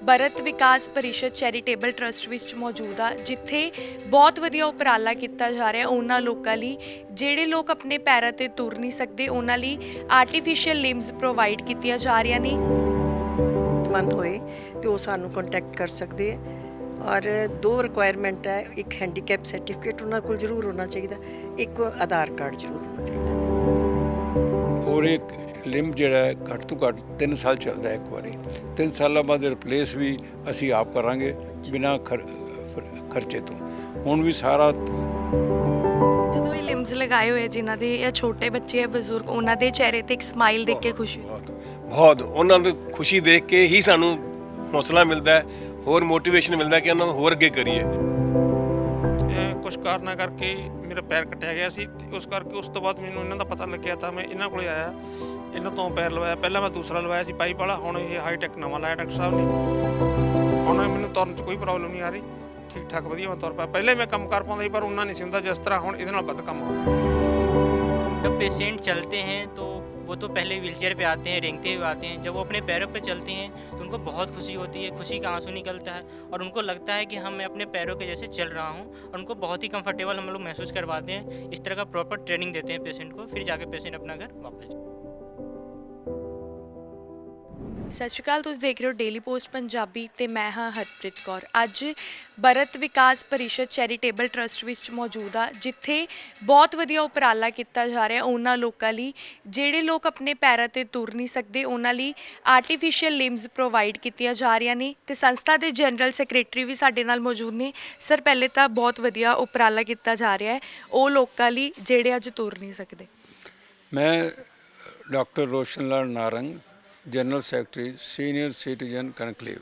ਭਰਤ ਵਿਕਾਸ Parishad charitable trust ਵਿੱਚ ਮੌਜੂਦ ਆ, ਜਿੱਥੇ ਬਹੁਤ ਵਧੀਆ ਉਪਰਾਲਾ ਕੀਤਾ ਜਾ ਰਿਹਾ ਉਹਨਾਂ ਲੋਕਾਂ ਲਈ। ਜਿਹੜੇ ਲੋਕ ਆਪਣੇ ਪੈਰਾਂ ਤੇ ਤੁਰ ਨਹੀਂ ਸਕਦੇ, ਉਹਨਾਂ ਲਈ ਆਰਟੀਫੀਸ਼ੀਅਲ ਲਿੰਬਸ ਪ੍ਰੋਵਾਈਡ ਕੀਤੀਆਂ ਜਾ ਰਹੀਆਂ ਨੇ। ਮੰਦ ਹੋਏ ਤੇ ਉਹ ਸਾਨੂੰ ਕੰਟੈਕਟ ਕਰ ਸਕਦੇ ਹੈ ਔਰ ਦੋ ਰਿਕੁਆਇਰਮੈਂਟ ਹੈ ਇੱਕ ਹੈਂਡੀਕੈਪ ਸਰਟੀਫਿਕੇਟ ਉਹਨਾਂ ਕੋਲ ਜ਼ਰੂਰ ਹੋਣਾ ਚਾਹੀਦਾ, ਇੱਕ ਆਧਾਰ ਕਾਰਡ ਜ਼ਰੂਰ ਹੋਣਾ ਚਾਹੀਦਾ। ਔਰ ਇੱਕ ਲਿੰਬ ਜਿਹੜਾ ਹੈ ਘੱਟ ਤੋਂ ਘੱਟ 3 ਸਾਲ ਚੱਲਦਾ ਹੈ ਇੱਕ ਵਾਰੀ। 3 ਸਾਲਾਂ ਬਾਅਦ ਰਿਪਲੇਸ ਵੀ ਅਸੀਂ ਆਪ ਕਰਾਂਗੇ ਬਿਨਾ ਖਰਚੇ ਤੋਂ। ਹੁਣ ਵੀ ਸਾਰਾ ਜਦੋਂ ਇਹ ਲਿੰਬਸ ਲਗਾਏ ਹੋਏ ਜਿਨ੍ਹਾਂ ਦੇ ਇਹ ਛੋਟੇ ਬੱਚੇ ਆ ਬਜ਼ੁਰਗ ਉਹਨਾਂ ਦੇ ਚਿਹਰੇ ਤੇ ਇੱਕ ਸਮਾਈਲ ਦੇਖ ਕੇ ਖੁਸ਼ੀ ਬਹੁਤ ਬਹੁਤ। ਉਹਨਾਂ ਦੀ ਖੁਸ਼ੀ ਦੇਖ ਕੇ ਹੀ ਸਾਨੂੰ ਹੌਸਲਾ ਮਿਲਦਾ ਹੈ ਹੋਰ ਮੋਟੀਵੇਸ਼ਨ ਮਿਲਦਾ ਹੈ ਕਿ ਉਹਨਾਂ ਨੂੰ ਹੋਰ ਅੱਗੇ ਕਰੀਏ। ਕੁਝ ਕਾਰਨਾਂ ਕਰਕੇ ਮੇਰਾ ਪੈਰ ਕੱਟਿਆ ਗਿਆ ਸੀ ਤੇ ਉਸ ਕਰਕੇ ਉਸ ਤੋਂ ਬਾਅਦ ਮੈਨੂੰ ਇਹਨਾਂ ਦਾ ਪਤਾ ਲੱਗਿਆ ਤਾਂ ਮੈਂ ਇਹਨਾਂ ਕੋਲੇ ਆਇਆ। ਇਹਨਾਂ ਤੋਂ ਪੈਰ ਲਵਾਇਆ। ਪਹਿਲਾਂ ਮੈਂ ਦੂਸਰਾ ਲਵਾਇਆ ਸੀ ਪਾਈਪ ਵਾਲਾ ਹੁਣ ਇਹ ਹਾਈ ਟੈਕ ਨਵਾਂ ਲਾਇਆ ਡਾਕਟਰ ਸਾਹਿਬ ਨੇ। ਹੁਣ ਮੈਨੂੰ ਤੁਰਨ 'ਚ ਕੋਈ ਪ੍ਰੋਬਲਮ ਨਹੀਂ ਆ ਰਹੀ। ਠੀਕ ਠਾਕ ਵਧੀਆ ਮੈਂ ਤੁਰ ਪਿਆ। ਪਹਿਲੇ ਮੈਂ ਕੰਮ ਕਰ ਪਾਉਂਦਾ ਸੀ, ਪਰ ਉਹਨਾਂ ਨਹੀਂ ਸੀ ਹੁੰਦਾ ਜਿਸ ਤਰ੍ਹਾਂ ਹੁਣ ਇਹਦੇ ਨਾਲ ਵੱਧ ਕੰਮ ਹੋ जब पेशेंट चलते हैं तो वो तो पहले व्हीलचेयर पे आते हैं, रेंगते हुए आते हैं जब वो अपने पैरों पे चलते हैं तो उनको बहुत खुशी होती है, खुशी का आँसू निकलता है और उनको लगता है कि हम मैं अपने पैरों के जैसे चल रहा हूँ और उनको बहुत ही कंफर्टेबल हम लोग महसूस करवाते हैं इस तरह का प्रॉपर ट्रेनिंग देते हैं पेशेंट को, फिर जाके पेशेंट अपना घर वापस। ਸਤਿ ਸ਼੍ਰੀ ਅਕਾਲ, ਤੁਸੀਂ ਦੇਖ ਰਹੇ ਹੋ ਡੇਲੀ ਪੋਸਟ ਪੰਜਾਬੀ ਤੇ ਮੈਂ ਹਾਂ ਹਰਪ੍ਰੀਤ ਕੌਰ। ਅੱਜ ਭਰਤ ਵਿਕਾਸ ਪਰਿਸ਼ਦ ਚੈਰੀਟੇਬਲ ਟਰਸਟ ਵਿੱਚ ਮੌਜੂਦ ਆ, ਜਿੱਥੇ ਬਹੁਤ ਵਧੀਆ ਉਪਰਾਲਾ ਕੀਤਾ ਜਾ ਰਿਹਾ ਉਹਨਾਂ ਲੋਕਾਂ ਲਈ। ਜਿਹੜੇ ਲੋਕ ਆਪਣੇ ਪੈਰਾਂ ਤੇ ਤੁਰ ਨਹੀਂ ਸਕਦੇ, ਉਹਨਾਂ ਲਈ ਆਰਟੀਫੀਸ਼ੀਅਲ ਲਿੰਬਸ ਪ੍ਰੋਵਾਈਡ ਕੀਤੀਆਂ ਜਾ ਰਹੀਆਂ ਨੇ ਤੇ ਸੰਸਥਾ ਦੇ ਜਨਰਲ ਸੈਕਟਰੀ ਵੀ ਸਾਡੇ ਨਾਲ ਮੌਜੂਦ ਨੇ। ਸਰ ਪਹਿਲੇ ਤਾਂ ਬਹੁਤ ਵਧੀਆ ਉਪਰਾਲਾ ਕੀਤਾ ਜਾ ਰਿਹਾ ਹੈ, ਉਹ ਲੋਕਾਂ ਲਈ ਜਿਹੜੇ ਅੱਜ ਤੁਰ ਨਹੀਂ ਸਕਦੇ। ਮੈਂ doctor Roshan Lal Narang general secretary, senior citizen conclave.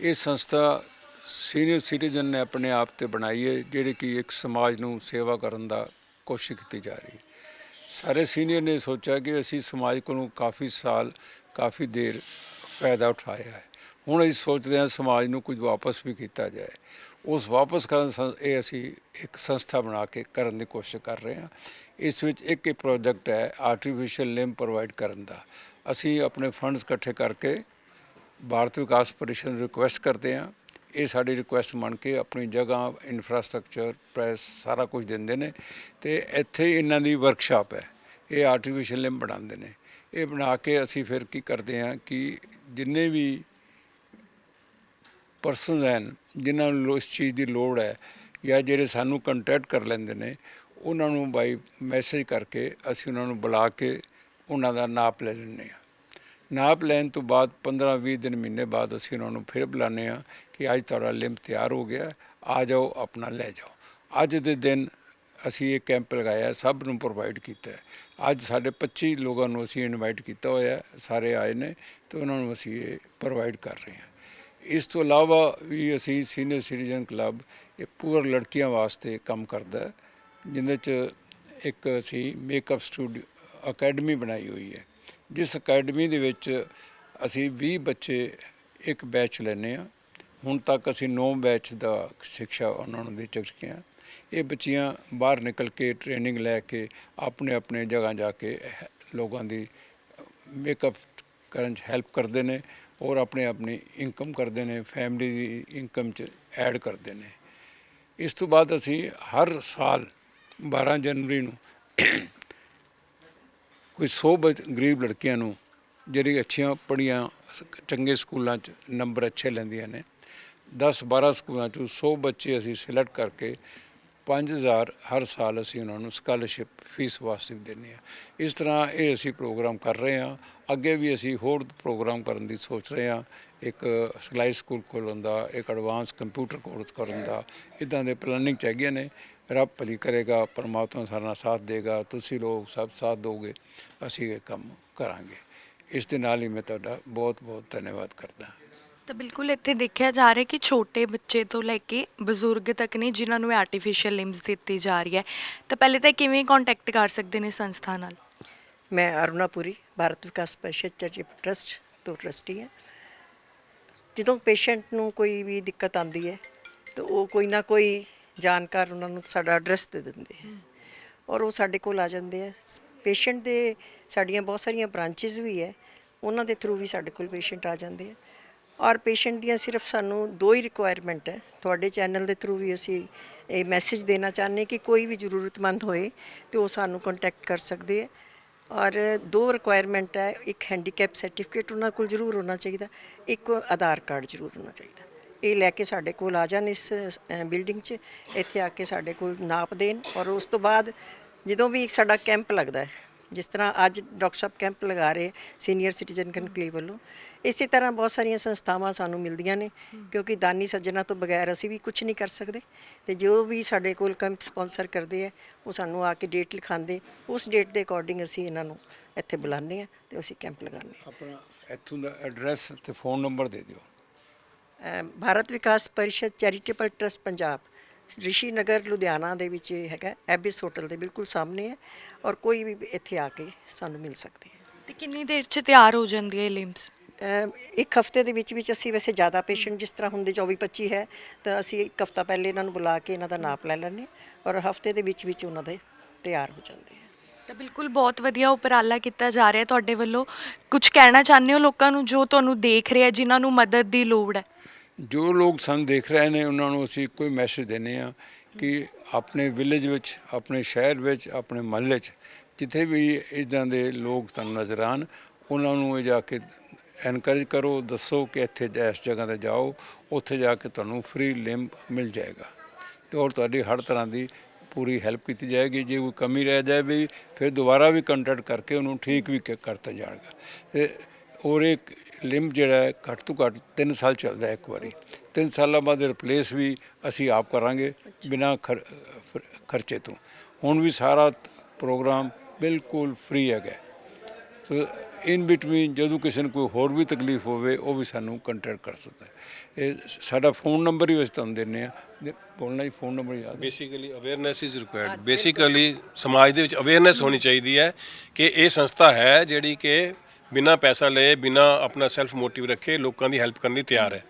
ਇਹ ਸੰਸਥਾ ਸੀਨੀਅਰ ਸਿਟੀਜ਼ਨ ਨੇ ਆਪਣੇ ਆਪ ਤੇ ਬਣਾਈ ਹੈ, ਜਿਹੜੇ ਕਿ ਇੱਕ ਸਮਾਜ ਨੂੰ ਸੇਵਾ ਕਰਨ ਦਾ ਕੋਸ਼ਿਸ਼ ਕੀਤੀ ਜਾ ਰਹੀ ਹੈ। ਸਾਰੇ ਸੀਨੀਅਰ ਨੇ ਸੋਚਿਆ ਕਿ ਅਸੀਂ ਸਮਾਜ ਕੋਲੋਂ ਕਾਫੀ ਸਾਲ, ਕਾਫੀ ਦੇਰ ਫਾਇਦਾ ਉਠਾਇਆ ਹੈ। ਹੁਣ ਅਸੀਂ ਸੋਚਦੇ ਹਾਂ ਸਮਾਜ ਨੂੰ ਕੁਝ ਵਾਪਸ ਵੀ ਕੀਤਾ ਜਾਏ। ਉਸ ਵਾਪਸ ਕਰਨ ਇਹ ਅਸੀਂ ਇੱਕ ਸੰਸਥਾ ਬਣਾ ਕੇ ਕਰਨ ਦੀ ਕੋਸ਼ਿਸ਼ ਕਰ ਰਹੇ ਹਾਂ। ਇਸ ਵਿੱਚ ਇੱਕ ਹੀ ਪ੍ਰੋਜੈਕਟ ਹੈ ਆਰਟੀਫੀਸ਼ੀਅਲ ਲਿੰਬ ਪ੍ਰੋਵਾਈਡ ਕਰਨ ਦਾ। ਅਸੀਂ ਆਪਣੇ ਫੰਡਸ ਇਕੱਠੇ ਕਰਕੇ ਭਾਰਤ ਵਿਕਾਸ ਪਰਿਸ਼ਦ ਨੂੰ ਰਿਕੁਐਸਟ ਕਰਦੇ ਹਾਂ। ਇਹ ਸਾਡੀ ਰਿਕੁਐਸਟ ਮੰਨ ਕੇ ਆਪਣੀ ਜਗ੍ਹਾ ਇਨਫਰਾਸਟ੍ਰਕਚਰ ਪ੍ਰੈਸ ਸਾਰਾ ਕੁਝ ਦਿੰਦੇ ਨੇ ਤੇ ਇੱਥੇ ਇਹਨਾਂ ਦੀ ਵਰਕਸ਼ਾਪ ਹੈ। ਇਹ ਆਰਟੀਫੀਸ਼ੀਅਲ ਲਿੰਬ ਬਣਾਉਂਦੇ ਨੇ। ਇਹ ਬਣਾ ਕੇ ਅਸੀਂ ਫਿਰ ਕੀ ਕਰਦੇ ਹਾਂ ਕਿ ਜਿੰਨੇ ਵੀ ਪਰਸਨਸ ਹਨ ਜਿਨ੍ਹਾਂ ਨੂੰ ਲੋ- ਇਸ ਚੀਜ਼ ਦੀ ਲੋੜ ਹੈ ਜਾਂ ਜਿਹੜੇ ਸਾਨੂੰ ਕੰਟੈਕਟ ਕਰ ਲੈਂਦੇ ਨੇ, ਉਹਨਾਂ ਨੂੰ ਬਾਈ ਮੈਸੇਜ ਕਰਕੇ ਅਸੀਂ ਉਹਨਾਂ ਨੂੰ ਬੁਲਾ ਕੇ ਉਹਨਾਂ ਦਾ ਨਾਪ ਲੈ ਲੈਂਦੇ ਹਾਂ। ਨਾਪ ਲੈਣ ਤੋਂ ਬਾਅਦ 15-20 ਦਿਨ ਮਹੀਨੇ ਬਾਅਦ ਅਸੀਂ ਉਹਨਾਂ ਨੂੰ ਫਿਰ ਬੁਲਾਉਂਦੇ ਹਾਂ ਕਿ ਅੱਜ ਤੁਹਾਡਾ ਲਿੰਬ ਤਿਆਰ ਹੋ ਗਿਆ, ਆ ਜਾਓ, ਆਪਣਾ ਲੈ ਜਾਓ। ਅੱਜ ਦੇ ਦਿਨ ਅਸੀਂ ਇਹ ਕੈਂਪ ਲਗਾਇਆ, ਸਭ ਨੂੰ ਪ੍ਰੋਵਾਈਡ ਕੀਤਾ ਅੱਜ ਸਾਡੇ 25 ਲੋਕਾਂ ਨੂੰ ਅਸੀਂ ਇਨਵਾਈਟ ਕੀਤਾ ਹੋਇਆ, ਸਾਰੇ ਆਏ ਨੇ ਤੇ ਉਹਨਾਂ ਨੂੰ ਅਸੀਂ ਇਹ ਪ੍ਰੋਵਾਈਡ ਕਰ ਰਹੇ ਹਾਂ। ਇਸ ਤੋਂ ਇਲਾਵਾ ਵੀ ਅਸੀਂ ਸੀਨੀਅਰ ਸਿਟੀਜ਼ਨ ਕਲੱਬ, ਇਹ ਪੂਰ ਲੜਕੀਆਂ ਵਾਸਤੇ ਕੰਮ ਕਰਦਾ ਹੈ, ਜਿੰਦੇ ਚ ਇੱਕ ਅਸੀਂ ਮੇਕਅਪ ਸਟੂਡੀਓ, ਅਕੈਡਮੀ ਬਣਾਈ ਹੋਈ ਹੈ। ਜਿਸ ਅਕੈਡਮੀ ਦੇ ਵਿੱਚ ਅਸੀਂ 20 ਬੱਚੇ ਇੱਕ ਬੈਚ ਲੈਂਦੇ ਹਾਂ। ਹੁਣ ਤੱਕ ਅਸੀਂ 9 ਬੈਚ ਦਾ ਸਿੱਖਿਆ ਉਹਨਾਂ ਨੂੰ ਦੇ ਚੁੱਕੇ ਹਾਂ। ਇਹ ਬੱਚੀਆਂ ਬਾਹਰ ਨਿਕਲ ਕੇ ਟ੍ਰੇਨਿੰਗ ਲੈ ਕੇ ਆਪਣੇ ਆਪਣੇ ਜਗ੍ਹਾ ਜਾ ਕੇ ਇਹ ਲੋਕਾਂ ਦੀ ਮੇਕਅਪ ਕਰਨ 'ਚ ਹੈਲਪ ਕਰਦੇ ਨੇ। ਔਰ ਆਪਣੇ ਆਪਣੀ ਇਨਕਮ ਕਰਦੇ ਨੇ ਫੈਮਿਲੀ ਦੀ ਇਨਕਮ 'ਚ ਐਡ ਕਰਦੇ ਨੇ। ਇਸ ਤੋਂ ਬਾਅਦ ਅਸੀਂ ਹਰ ਸਾਲ 12 ਜਨਵਰੀ ਨੂੰ ਕੋਈ 100 ਬੱਚ- ਗਰੀਬ ਲੜਕੀਆਂ ਨੂੰ ਜਿਹੜੀ ਅੱਛੀਆਂ, ਪੜ੍ਹੀਆਂ, ਚੰਗੇ ਸਕੂਲਾਂ 'ਚ ਨੰਬਰ ਅੱਛੇ ਲੈਂਦੀਆਂ ਨੇ। 10 12 ਸਕੂਲਾਂ 'ਚੋਂ 100 ਬੱਚੇ ਅਸੀਂ ਸਿਲੈਕਟ ਕਰਕੇ 5000 ਹਰ ਸਾਲ ਅਸੀਂ ਉਹਨਾਂ ਨੂੰ ਸਕਾਲਰਸ਼ਿਪ ਫੀਸ ਵਾਸਤੇ ਵੀ ਦਿੰਦੇ ਹਾਂ। ਇਸ ਤਰ੍ਹਾਂ ਇਹ ਅਸੀਂ ਪ੍ਰੋਗਰਾਮ ਕਰ ਰਹੇ ਹਾਂ। ਅੱਗੇ ਵੀ ਅਸੀਂ ਹੋਰ ਪ੍ਰੋਗਰਾਮ ਕਰਨ ਦੀ ਸੋਚ ਰਹੇ ਹਾਂ। ਇੱਕ ਸਿਲਾਈ ਸਕੂਲ ਖੋਲਣ ਦਾ, ਇੱਕ ਐਡਵਾਂਸ ਕੰਪਿਊਟਰ ਕੋਰਸ ਕਰਨ ਦਾ, ਇਦਾਂ ਦੇ ਪਲਾਨਿੰਗ ਚ ਹੈਗੀਆਂ ਨੇ। ਰੱਬ ਭਲੀ ਕਰੇਗਾ, ਪਰਮਾਤਮਾ ਸਾਡਾ ਸਾਥ ਦੇਗਾ, ਤੁਸੀਂ ਲੋਕ ਸਭ ਸਾਥ ਦਿਓਗੇ ਅਸੀਂ ਇਹ ਕੰਮ ਕਰਾਂਗੇ। ਇਸ ਦੇ ਨਾਲ ਹੀ ਮੈਂ ਤੁਹਾਡਾ ਬਹੁਤ ਬਹੁਤ ਧੰਨਵਾਦ ਕਰਦਾ ਤਾਂ ਬਿਲਕੁਲ ਇੱਥੇ ਦੇਖਿਆ ਜਾ ਰਿਹਾ ਕਿ ਛੋਟੇ ਬੱਚੇ ਤੋਂ ਲੈ ਕੇ ਬਜ਼ੁਰਗ ਤੱਕ ਨੇ ਜਿਨ੍ਹਾਂ ਨੂੰ ਆਰਟੀਫੀਸ਼ੀਅਲ ਲਿੰਬਸ ਦਿੱਤੀ ਜਾ ਰਹੀ ਹੈ। ਤਾਂ ਪਹਿਲੇ ਤਾਂ ਕਿਵੇਂ ਕੰਟੈਕਟ ਕਰ ਸਕਦੇ ਨੇ ਸੰਸਥਾ ਨਾਲ? ਮੈਂ ਅਰੁਣਾਪੁਰੀ, ਭਾਰਤ ਵਿਕਾਸ ਪਰਿਸ਼ਦ ਚੈਰੀਟੇਬਲ ਟਰਸਟ ਤੋਂ ਟਰਸਟੀ ਹਾਂ। ਜਦੋਂ ਪੇਸ਼ੈਂਟ ਨੂੰ ਕੋਈ ਵੀ ਦਿੱਕਤ ਆਉਂਦੀ ਹੈ, ਤਾਂ ਉਹ ਕੋਈ ਨਾ ਕੋਈ ਜਾਣਕਾਰ ਉਹਨਾਂ ਨੂੰ ਸਾਡਾ ਐਡਰੈਸ ਦੇ ਦਿੰਦੇ ਹੈ ਔਰ ਉਹ ਸਾਡੇ ਕੋਲ ਆ ਜਾਂਦੇ ਆ ਪੇਸ਼ੈਂਟ ਦੇ ਸਾਡੀਆਂ ਬਹੁਤ ਸਾਰੀਆਂ ਬ੍ਰਾਂਚਸ ਵੀ ਹੈ, ਉਹਨਾਂ ਦੇ ਥਰੂ ਵੀ ਸਾਡੇ ਕੋਲ ਪੇਸ਼ੈਂਟ ਆ ਜਾਂਦੇ ਆ ਔਰ ਪੇਸ਼ੈਂਟ ਦੀਆਂ ਸਿਰਫ ਸਾਨੂੰ ਦੋ ਹੀ ਰਿਕੁਆਇਰਮੈਂਟ ਹੈ। ਤੁਹਾਡੇ ਚੈਨਲ ਦੇ ਥਰੂ ਵੀ ਅਸੀਂ ਇਹ ਮੈਸੇਜ ਦੇਣਾ ਚਾਹੁੰਦੇ ਕਿ ਕੋਈ ਵੀ ਜ਼ਰੂਰਤਮੰਦ ਹੋਏ ਤੇ ਉਹ ਸਾਨੂੰ ਕੰਟੈਕਟ ਕਰ ਸਕਦੇ ਹੈ। ਔਰ ਦੋ ਰਿਕੁਆਇਰਮੈਂਟ ਹੈ, ਇੱਕ ਹੈਂਡੀਕੈਪ ਸਰਟੀਫਿਕੇਟ ਉਹਨਾਂ ਕੋਲ ਜ਼ਰੂਰ ਹੋਣਾ ਚਾਹੀਦਾ, ਇੱਕ ਆਧਾਰ ਕਾਰਡ ਜ਼ਰੂਰ ਹੋਣਾ ਚਾਹੀਦਾ। ਇਹ ਲੈ ਕੇ ਸਾਡੇ ਕੋਲ ਆ ਜਾਣ ਇਸ ਬਿਲਡਿੰਗ 'ਚ, ਇੱਥੇ ਆ ਕੇ ਸਾਡੇ ਕੋਲ ਨਾਪ ਦੇਣ ਔਰ ਉਸ ਤੋਂ ਬਾਅਦ ਜਦੋਂ ਵੀ ਸਾਡਾ ਕੈਂਪ ਲੱਗਦਾ ਹੈ ਜਿਸ ਤਰ੍ਹਾਂ ਅੱਜ ਡਾਕਟਰ ਸਾਹਿਬ ਕੈਂਪ ਲਗਾ ਰਹੇ ਸੀਨੀਅਰ ਸਿਟੀਜ਼ਨ ਕਨਕਲੇਵ ਵੱਲੋਂ ਇਸੇ ਤਰ੍ਹਾਂ ਬਹੁਤ ਸਾਰੀਆਂ ਸੰਸਥਾਵਾਂ ਸਾਨੂੰ ਮਿਲਦੀਆਂ ਨੇ ਕਿਉਂਕਿ ਦਾਨੀ ਸੱਜਣਾ ਤੋਂ ਬਗੈਰ ਅਸੀਂ ਵੀ ਕੁਝ ਨਹੀਂ ਕਰ ਸਕਦੇ ਤੇ ਜੋ ਵੀ ਸਾਡੇ ਕੋਲ ਕੈਂਪ ਸਪਾਂਸਰ ਕਰਦੇ ਆ ਉਹ ਸਾਨੂੰ ਆ ਕੇ ਡੇਟ ਲਿਖਾਉਂਦੇ ਉਸ ਡੇਟ ਦੇ ਅਕੋਰਡਿੰਗ ਅਸੀਂ ਇਹਨਾਂ ਨੂੰ ਇੱਥੇ ਬੁਲਾਉਂਦੇ ਆ ਤੇ ਅਸੀਂ ਕੈਂਪ ਲਗਾਉਂਦੇ ਹਾਂ। ਆਪਣਾ ਇੱਥੋਂ ਦਾ ਐਡਰੈਸ ਤੇ ਫੋਨ ਨੰਬਰ ਦੇ ਦਿਓ। ਭਾਰਤ ਵਿਕਾਸ ਪਰਿਸ਼ਦ ਚੈਰੀਟੇਬਲ ਟਰਸਟ ਪੰਜਾਬ ਰਿਸ਼ੀ ਨਗਰ ਲੁਧਿਆਣਾ ਦੇ ਵਿੱਚ ਇਹ ਹੈਗਾ ਐਬਿਸ ਹੋਟਲ ਦੇ ਬਿਲਕੁਲ ਸਾਹਮਣੇ ਹੈ ਔਰ ਕੋਈ ਵੀ ਇੱਥੇ ਆ ਕੇ ਸਾਨੂੰ ਮਿਲ ਸਕਦੇ ਹੈ। ਤੇ ਕਿੰਨੀ ਦੇਰ 'ਚ ਤਿਆਰ ਹੋ ਜਾਂਦੀ ਹੈ ਲਿੰਬਸ? ਇੱਕ ਹਫ਼ਤੇ ਦੇ ਵਿੱਚ ਵਿੱਚ ਅਸੀਂ ਵੈਸੇ ਜ਼ਿਆਦਾ ਪੇਸ਼ੈਂਟ ਜਿਸ ਤਰ੍ਹਾਂ ਹੁੰਦੇ 24 25 ਹੈ ਤਾਂ ਅਸੀਂ ਇੱਕ ਹਫਤਾ ਪਹਿਲੇ ਇਹਨਾਂ ਨੂੰ ਬੁਲਾ ਕੇ ਇਹਨਾਂ ਦਾ ਨਾਪ ਲੈ ਲੈਂਦੇ ਔਰ ਹਫ਼ਤੇ ਦੇ ਵਿੱਚ ਵਿੱਚ ਉਹਨਾਂ ਦੇ ਤਿਆਰ ਹੋ ਜਾਂਦੇ ਹੈ। ਤਾਂ ਬਿਲਕੁਲ ਬਹੁਤ ਵਧੀਆ ਉਪਰਾਲਾ ਕੀਤਾ ਜਾ ਰਿਹਾ ਤੁਹਾਡੇ ਵੱਲੋਂ। ਕੁਝ ਕਹਿਣਾ ਚਾਹੁੰਦੇ ਹੋ ਲੋਕਾਂ ਨੂੰ ਜੋ ਤੁਹਾਨੂੰ ਦੇਖ ਰਿਹਾ ਜਿਨ੍ਹਾਂ ਨੂੰ ਮਦਦ ਦੀ ਲੋੜ ਹੈ? ਜੋ ਲੋਕ ਸਾਨੂੰ ਦੇਖ ਰਹੇ ਨੇ, ਉਹਨਾਂ ਨੂੰ ਅਸੀਂ ਕੋਈ ਮੈਸੇਜ ਦਿੰਦੇ ਆ ਕਿ ਆਪਣੇ ਵਿਲੇਜ ਵਿੱਚ, ਆਪਣੇ ਸ਼ਹਿਰ ਵਿੱਚ, ਆਪਣੇ ਮਹੱਲੇ 'ਚ, ਜਿੱਥੇ ਵੀ ਇਦਾਂ ਦੇ ਲੋਕ ਤੁਹਾਨੂੰ ਨਜ਼ਰ ਆਉਣ, ਉਹਨਾਂ ਨੂੰ ਇਹ ਜਾ ਕੇ ਐਨਕਰੇਜ ਕਰੋ, ਦੱਸੋ ਕਿ ਇੱਥੇ ਇਸ ਜਗ੍ਹਾ ਤੇ ਜਾਓ, ਉੱਥੇ ਜਾ ਕੇ ਤੁਹਾਨੂੰ ਫ੍ਰੀ ਲਿੰਬ ਮਿਲ ਜਾਏਗਾ। ਤੇ ਔਰ ਤੁਹਾਡੀ ਹਰ ਤਰ੍ਹਾਂ ਦੀ ਪੂਰੀ ਹੈਲਪ ਕੀਤੀ ਜਾਏਗੀ। ਜੇ ਕੋਈ ਕਮੀ ਰਹਿ ਜਾਵੇ ਫਿਰ ਦੁਬਾਰਾ ਵੀ ਕੰਟੈਕਟ ਕਰਕੇ ਉਹਨੂੰ ਠੀਕ ਵੀ ਕਰਤਾ ਜਾਏਗਾ। ਤੇ ਔਰ ਇਹ ਲਿੰਬ ਜਿਹੜਾ ਹੈ ਘੱਟ ਤੋਂ ਘੱਟ 3 ਸਾਲ ਚੱਲਦਾ ਹੈ ਇੱਕ ਵਾਰੀ। 3 ਸਾਲਾਂ ਬਾਅਦ ਰਿਪਲੇਸ ਵੀ ਅਸੀਂ ਆਪ ਕਰਾਂਗੇ ਬਿਨਾ ਖਰਚੇ ਤੋਂ। ਹੁਣ ਵੀ ਸਾਰਾ ਪ੍ਰੋਗਰਾਮ ਬਿਲਕੁਲ ਫ੍ਰੀ ਹੈਗਾ ਸੋ ਇਨ ਬਿਟਵੀਨ ਜਦੋਂ ਕਿਸੇ ਨੂੰ ਕੋਈ ਹੋਰ ਵੀ ਤਕਲੀਫ ਹੋਵੇ, ਉਹ ਵੀ ਸਾਨੂੰ ਕੰਟੈਕਟ ਕਰ ਸਕਦਾ ਹੈ। ਇਹ ਸਾਡਾ ਫੋਨ ਨੰਬਰ ਹੀ ਅਸੀਂ ਤੁਹਾਨੂੰ ਦਿੰਦੇ ਆ ਬੋਲਣਾ ਹੀ ਫੋਨ ਨੰਬਰ ਯਾਦ ਹੈ? Basically awareness is required basically ਸਮਾਜ ਦੇ ਵਿੱਚ ਅਵੇਅਰਨੈਸ ਹੋਣੀ ਚਾਹੀਦੀ ਹੈ ਕਿ ਇਹ ਸੰਸਥਾ ਹੈ ਜਿਹੜੀ ਕਿ ਬਿਨਾ ਪੈਸਾ ਲਏ ਬਿਨਾ ਆਪਣਾ ਸੈਲਫ ਮੋਟਿਵ ਰੱਖੇ ਲੋਕਾਂ ਦੀ ਹੈਲਪ ਕਰਨ ਲਈ ਤਿਆਰ ਹੈ।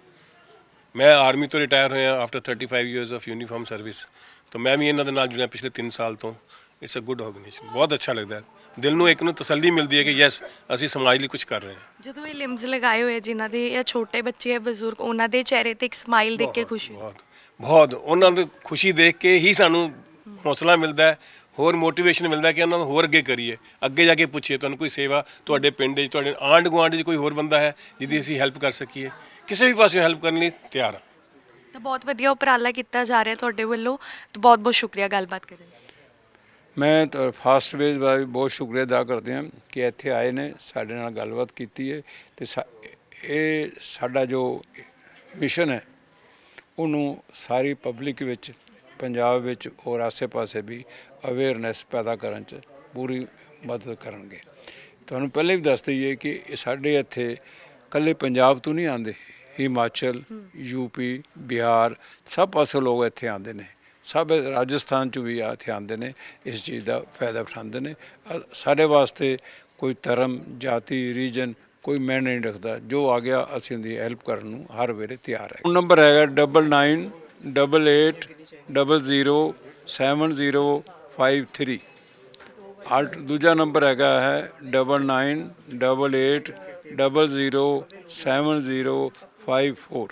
ਮੈਂ ਆਰਮੀ ਤੋਂ ਰਿਟਾਇਰ ਹੋਇਆ after 35 years of uniform service ਤਾਂ ਮੈਂ ਵੀ ਇਹਨਾਂ ਦੇ ਨਾਲ ਜੁੜਿਆ ਪਿਛਲੇ 3 ਸਾਲ ਤੋਂ। ਇਟਸ ਅ ਗੁੱਡ ਆਰਗੇਨਾਈਜੇਸ਼ਨ ਬਹੁਤ ਅੱਛਾ ਲੱਗਦਾ ਹੈ। ਦਿਲ ਨੂੰ ਇੱਕ ਨੂੰ ਤਸੱਲੀ ਮਿਲਦੀ ਹੈ ਕਿ ਯੈਸ ਅਸੀਂ ਸਮਾਜ ਲਈ ਕੁਝ ਕਰ ਰਹੇ ਹਾਂ। ਜਦੋਂ ਇਹ ਲਿੰਬਸ ਲਗਾਏ ਹੋਏ ਜਿਨ੍ਹਾਂ ਦੇ ਜਾਂ ਛੋਟੇ ਬੱਚੇ ਜਾਂ ਬਜ਼ੁਰਗ ਉਹਨਾਂ ਦੇ ਚਿਹਰੇ ਤੇ ਇੱਕ ਸਮਾਈਲ ਦੇਖ ਕੇ ਖੁਸ਼ੀ ਬਹੁਤ ਬਹੁਤ। ਉਹਨਾਂ ਦੀ ਖੁਸ਼ੀ ਦੇਖ ਕੇ ਹੀ ਸਾਨੂੰ ਹੌਸਲਾ ਮਿਲਦਾ ਹੈ। ਹੋਰ ਮੋਟੀਵੇਸ਼ਨ ਮਿਲਦਾ ਕਿ ਉਹਨਾਂ ਨੂੰ ਹੋਰ ਅੱਗੇ ਕਰੀਏ। ਅੱਗੇ ਜਾ ਕੇ ਪੁੱਛੀਏ ਤੁਹਾਨੂੰ ਕੋਈ ਸੇਵਾ ਤੁਹਾਡੇ ਪਿੰਡ 'ਚ ਤੁਹਾਡੇ ਆਂਢ ਗੁਆਂਢ 'ਚ ਕੋਈ ਹੋਰ ਬੰਦਾ ਹੈ ਜਿਹਦੀ ਅਸੀਂ ਹੈਲਪ ਕਰ ਸਕੀਏ? ਕਿਸੇ ਵੀ ਪਾਸੇ ਹੈਲਪ ਕਰਨ ਲਈ ਤਿਆਰ ਹਾਂ। ਤਾਂ ਬਹੁਤ ਵਧੀਆ ਉਪਰਾਲਾ ਕੀਤਾ ਜਾ ਰਿਹਾ ਤੁਹਾਡੇ ਵੱਲੋਂ। ਤਾਂ ਬਹੁਤ ਬਹੁਤ ਸ਼ੁਕਰੀਆ ਗੱਲਬਾਤ ਕਰਨ ਲਈ। ਮੈਂ ਤਾਂ ਫਾਸਟ ਵੇਜ਼ ਦਾ ਵੀ ਬਹੁਤ ਸ਼ੁਕਰੀਆ ਅਦਾ ਕਰਦੇ ਹਾਂ ਕਿ ਇੱਥੇ ਆਏ ਨੇ ਸਾਡੇ ਨਾਲ ਗੱਲਬਾਤ ਕੀਤੀ ਹੈ ਤੇ ਸਾ- ਇਹ ਸਾਡਾ ਜੋ ਮਿਸ਼ਨ ਹੈ ਉਹਨੂੰ ਸਾਰੀ ਪਬਲਿਕ ਵਿੱਚ ਪੰਜਾਬ ਵਿੱਚ ਔਰ ਆਸੇ-ਪਾਸੇ ਵੀ ਅਵੇਅਰਨੈਸ ਪੈਦਾ ਕਰਨ 'ਚ ਪੂਰੀ ਮਦਦ ਕਰਨਗੇ। ਤੁਹਾਨੂੰ ਪਹਿਲੇ ਵੀ ਦੱਸ ਦਈਏ ਕਿ ਸਾਡੇ ਇੱਥੇ ਕੱਲੇ ਪੰਜਾਬ ਤੋਂ ਨਹੀਂ ਆਉਂਦੇ, ਹਿਮਾਚਲ ਯੂਪੀ ਬਿਹਾਰ, ਸਭ ਪਾਸੇ ਲੋਕ ਇੱਥੇ ਆਉਂਦੇ ਨੇ। ਸਭ ਰਾਜਸਥਾਨ ਚ ਵੀ ਆ, ਇੱਥੇ ਆਉਂਦੇ ਨੇ, ਇਸ ਚੀਜ਼ ਦਾ ਫਾਇਦਾ ਉਠਾਉਂਦੇ ਨੇ। ਸਾਡੇ ਵਾਸਤੇ ਕੋਈ ਧਰਮ, ਜਾਤੀ, ਰੀਜਨ ਕੋਈ ਮੈਂ ਨਹੀਂ ਰੱਖਦਾ। ਜੋ ਆ ਗਿਆ, ਅਸੀਂ ਉਹਦੀ ਹੈਲਪ ਕਰਨ ਨੂੰ ਹਰ ਵੇਲੇ ਤਿਆਰ ਹੈ। ਨੰਬਰ ਹੈਗਾ 9988007053 ਆਲਟ ਦੂਜਾ ਨੰਬਰ ਹੈਗਾ ਹੈ 9988007054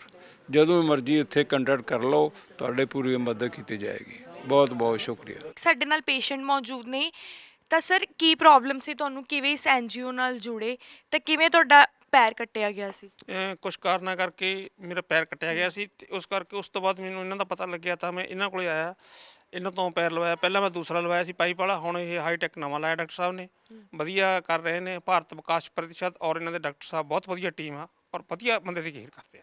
ਜਦੋਂ ਮਰਜ਼ੀ ਇੱਥੇ ਕੰਟੈਕਟ ਕਰ ਲਓ ਤੁਹਾਡੇ ਪੂਰੀ ਮਦਦ ਕੀਤੀ ਜਾਏਗੀ। ਬਹੁਤ ਬਹੁਤ ਸ਼ੁਕਰੀਆ। ਸਾਡੇ ਨਾਲ ਪੇਸ਼ੈਂਟ ਮੌਜੂਦ ਨੇ। ਤਾਂ ਸਰ ਕੀ ਪ੍ਰੋਬਲਮ ਸੀ ਤੁਹਾਨੂੰ? ਕਿਵੇਂ ਇਸ ਐਨਜੀਓ ਨਾਲ ਜੁੜੇ? ਤਾਂ ਕਿਵੇਂ ਤੁਹਾਡਾ ਪੈਰ ਕੱਟਿਆ ਗਿਆ ਸੀ? ਕੁਝ ਕਾਰਨਾਂ ਕਰਕੇ ਮੇਰਾ ਪੈਰ ਕੱਟਿਆ ਗਿਆ ਸੀ ਤੇ ਉਸ ਕਰਕੇ ਉਸ ਤੋਂ ਬਾਅਦ ਮੈਨੂੰ ਇਹਨਾਂ ਦਾ ਪਤਾ ਲੱਗਿਆ ਤਾਂ ਮੈਂ ਇਹਨਾਂ ਕੋਲੇ ਆਇਆ। ਇਹਨਾਂ ਤੋਂ ਪੈਰ ਲਵਾਇਆ। ਪਹਿਲਾਂ ਮੈਂ ਦੂਸਰਾ ਲਵਾਇਆ ਸੀ ਪਾਈਪ ਵਾਲਾ ਹੁਣ ਇਹ ਹਾਈ ਟੈਕ ਨਵਾਂ ਲਾਇਆ ਡਾਕਟਰ ਸਾਹਿਬ ਨੇ। ਵਧੀਆ ਕਰ ਰਹੇ ਨੇ ਭਾਰਤ ਵਿਕਾਸ ਪ੍ਰਤੀਸ਼ਤ ਔਰ ਇਹਨਾਂ ਦੇ ਡਾਕਟਰ ਸਾਹਿਬ ਬਹੁਤ ਵਧੀਆ ਟੀਮ ਆ ਔਰ ਵਧੀਆ ਬੰਦੇ ਦੀ ਕੇਅਰ ਕਰਦੇ ਆ।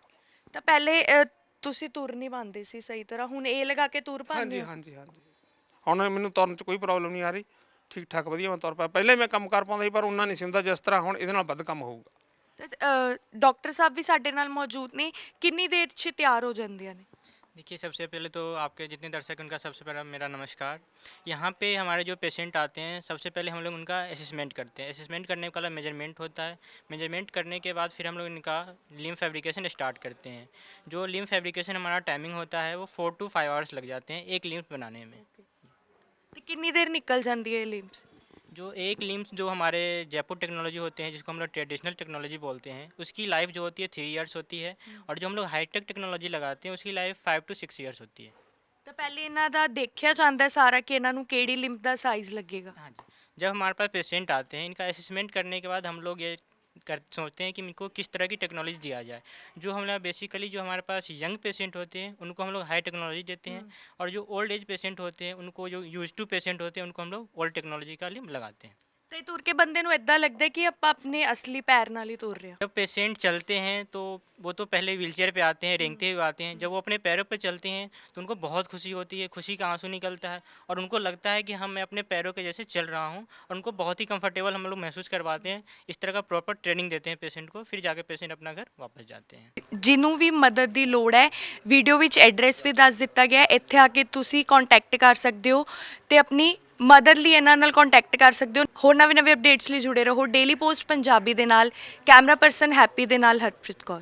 ਤਾਂ ਪਹਿਲੇ ਅ, ਤੁਸੀਂ ਤੁਰ ਨਹੀਂ ਪਾਉਂਦੇ ਸੀ ਸਹੀ ਤਰ੍ਹਾਂ ਹੁਣ ਇਹ ਲਗਾ ਕੇ ਤੁਰ ਪਾਉਂਦੇ ਹਾਂਜੀ ਹੋ? ਹਾਂਜੀ ਹਾਂਜੀ। ਹੁਣ ਮੈਨੂੰ ਤੁਰਨ 'ਚ ਕੋਈ ਪ੍ਰੋਬਲਮ ਨਹੀਂ ਆ ਰਹੀ। ਠੀਕ ਠਾਕ ਵਧੀਆ ਮੈਂ ਤੁਰ ਪਿਆ। ਪਹਿਲੇ ਮੈਂ ਕੰਮ ਕਰ ਪਾਉਂਦਾ ਸੀ ਪਰ ਉਹਨਾਂ ਨਹੀਂ ਸੀ ਹੁੰਦਾ ਜਿਸ ਤਰ੍ਹਾਂ ਹੁਣ ਇਹਦੇ ਨਾਲ ਵੱਧ ਕੰਮ ਹੋਊਗਾ। ਤਾਂ, ਅ, ਡਾਕਟਰ ਸਾਹਿਬ ਵੀ ਸਾਡੇ ਨਾਲ ਮੌਜੂਦ ਨੇ। ਕਿੰਨੀ ਦੇਰ 'ਚ ਤਿਆਰ ਹੋ ਜਾਂਦੀਆਂ ਨੇ? देखिए, सबसे पहले तो आपके जितने दर्शक उनका सबसे पहला मेरा नमस्कार। यहाँ पे हमारे जो पेशेंट आते हैं, सबसे पहले हम लोग उनका असेसमेंट करते हैं। असेसमेंट करने का मेज़रमेंट होता है। मेज़रमेंट करने के बाद फिर हम लोग इनका लिम फैब्रिकेशन स्टार्ट करते हैं। जो लिम फैब्रिकेशन हमारा टाइमिंग होता है, वो फोर टू फाइव आवर्स लग जाते हैं एक लिम्स बनाने में। तो कितनी देर निकल जाती है लिम्स जो एक लिम्स जो हमारे जयपुर टेक्नोलॉजी होते हैं जिसको हम लोग ट्रेडिशनल टेक्नोलॉजी बोलते हैं उसकी लाइफ जो होती है थ्री इयर्स होती है और जो हम लोग हाईटेक टेक्नोलॉजी लगाते हैं उसकी life five two six years होती है ਤਾਂ ਪਹਿਲੇ ਇਹਨਾਂ ਦਾ ਦੇਖਿਆ ਜਾਂਦਾ ਹੈ ਸਾਰਾ ਕਿ ਇਹਨਾਂ ਨੂੰ ਕਿਹੜੀ ਲਿੰਬ ਦਾ ਸਾਈਜ਼ ਲੱਗੇਗਾ हाँ जी जब हमारे पास पेशेंट आते हैं इनका असेसमेंट करने के बाद हम लोग ये कर सोचते हैं कि इनको किस तरह की टेक्नोलॉजी दिया जाए। जो हम लोग बेसिकली जो हमारे पास यंग पेशेंट होते हैं उनको हम लोग हाई टेक्नोलॉजी देते हैं और जो ओल्ड एज पेशेंट होते हैं उनको जो यूज़ टू पेशेंट होते हैं उनको हम लोग ओल्ड टेक्नोलॉजी का लिए लगाते हैं। ਤੇ ਤੁਰ ਕੇ ਬੰਦੇ ਨੂੰ ਇਦਾਂ ਲੱਗਦਾ ਹੈ ਕਿ ਆਪਾਂ ਆਪਣੇ ਅਸਲੀ ਪੈਰ ਨਾਲ ਹੀ ਤੁਰ ਰਹੇ ਹਾਂ जब पेशेंट चलते हैं तो वो तो पहले व्हीलचेयर पे आते हैं रेंगते हुए आते हैं जब वो अपने पैरों पे चलते हैं तो उनको बहुत खुशी होती है खुशी का आंसू निकलता है और उनको लगता है कि हम मैं अपने पैरों के जैसे चल रहा हूँ और उनको बहुत ही कंफर्टेबल हम लोग महसूस करवाते हैं इस तरह का प्रॉपर ट्रेनिंग देते हैं पेशेंट को फिर जाके पेशेंट अपना घर वापस जाते हैं ਜਿਹਨੂੰ ਵੀ ਮਦਦ ਦੀ ਲੋੜ ਹੈ ਵੀਡੀਓ ਵਿੱਚ ਐਡਰੈਸ ਵੀ ਦੱਸ ਦਿੱਤਾ ਗਿਆ ਹੈ ਇੱਥੇ ਆ ਕੇ ਤੁਸੀਂ ਕੰਟੈਕਟ ਕਰ ਸਕਦੇ ਹੋ ਤੇ ਆਪਣੀ ਮਦਦ ਲਈ ਇਹਨਾਂ ਨਾਲ ਕੰਟੈਕਟ ਕਰ ਸਕਦੇ ਹੋ। ਹੋਰ ਨਵੇਂ ਨਵੇਂ ਅਪਡੇਟਸ ਲਈ ਜੁੜੇ ਰਹੋ। ਡੇਲੀ ਪੋਸਟ ਪੰਜਾਬੀ ਦੇ ਨਾਲ, ਕੈਮਰਾ ਪਰਸਨ ਹੈਪੀ ਦੇ ਨਾਲ, ਹਰਪ੍ਰੀਤ ਕੌਰ।